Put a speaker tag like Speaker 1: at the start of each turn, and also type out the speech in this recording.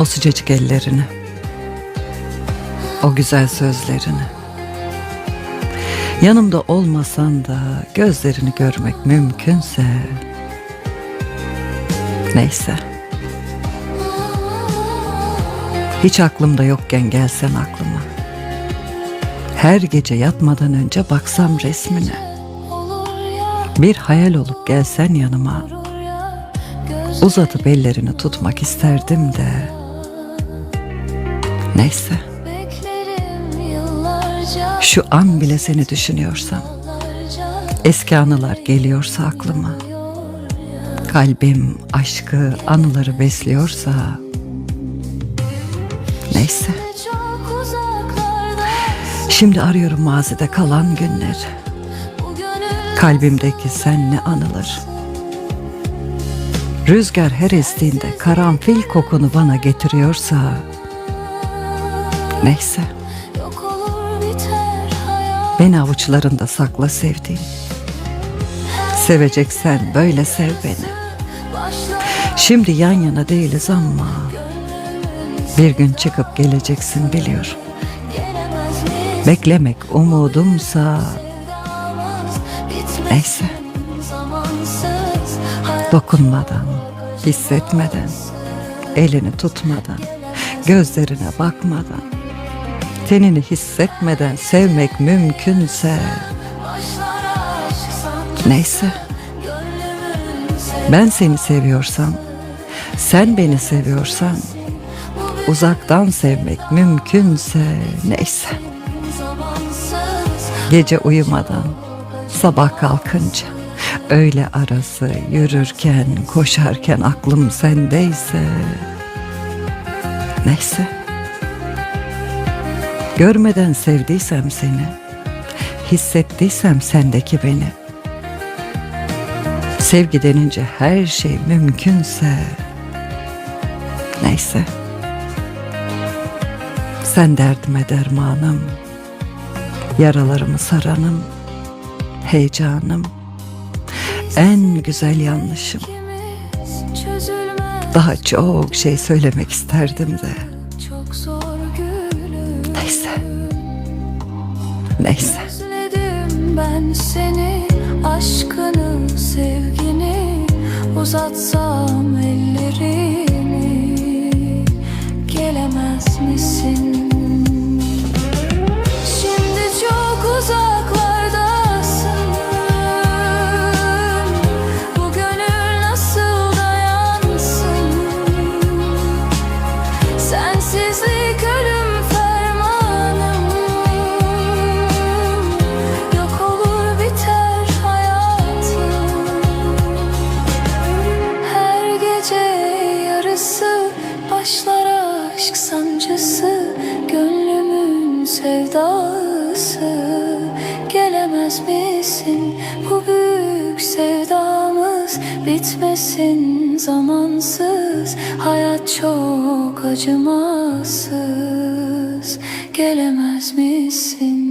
Speaker 1: O sıcacık ellerini. O güzel sözlerini. Yanımda olmasan da gözlerini görmek mümkünse neyse. Hiç aklımda yokken gelsen aklıma. Her gece yatmadan önce baksam resmine. Bir hayal olup gelsen yanıma. Uzatıp ellerini tutmak isterdim de. Neyse. Şu an bile seni düşünüyorsam, eski anılar geliyorsa aklıma, kalbim aşkı, anıları besliyorsa, neyse. Şimdi arıyorum mazide kalan günleri, kalbimdeki senle anılır. Rüzgar her estiğinde karanfil kokunu bana getiriyorsa, neyse. Beni avuçlarında sakla sevdiğim. Seveceksen böyle sev beni. Şimdi yan yana değiliz ama bir gün çıkıp geleceksin biliyorum. Beklemek umudumsa neyse dokunmadan, hissetmeden, elini tutmadan, gözlerine bakmadan, tenini hissetmeden sevmek mümkünse neyse ben seni seviyorsam, sen beni seviyorsan uzaktan sevmek mümkünse neyse. Gece uyumadan sabah kalkınca öğle arası yürürken koşarken aklım sendeyse neyse. Görmeden sevdiysem seni hissettiysem sendeki beni sevgi denince her şey mümkünse neyse. Sen derdime dermanım Yaralarımı saranım, heyecanım, en güzel yanlışım. Daha çok şey söylemek isterdim de. Neyse.
Speaker 2: Özledim ben seni aşkını sevgini uzatsam ellerimi aşk sancısı Gönlümün sevdası. Gelemez misin bu büyük sevdamız? Bitmesin zamansız Hayat çok acımasız. Gelemez misin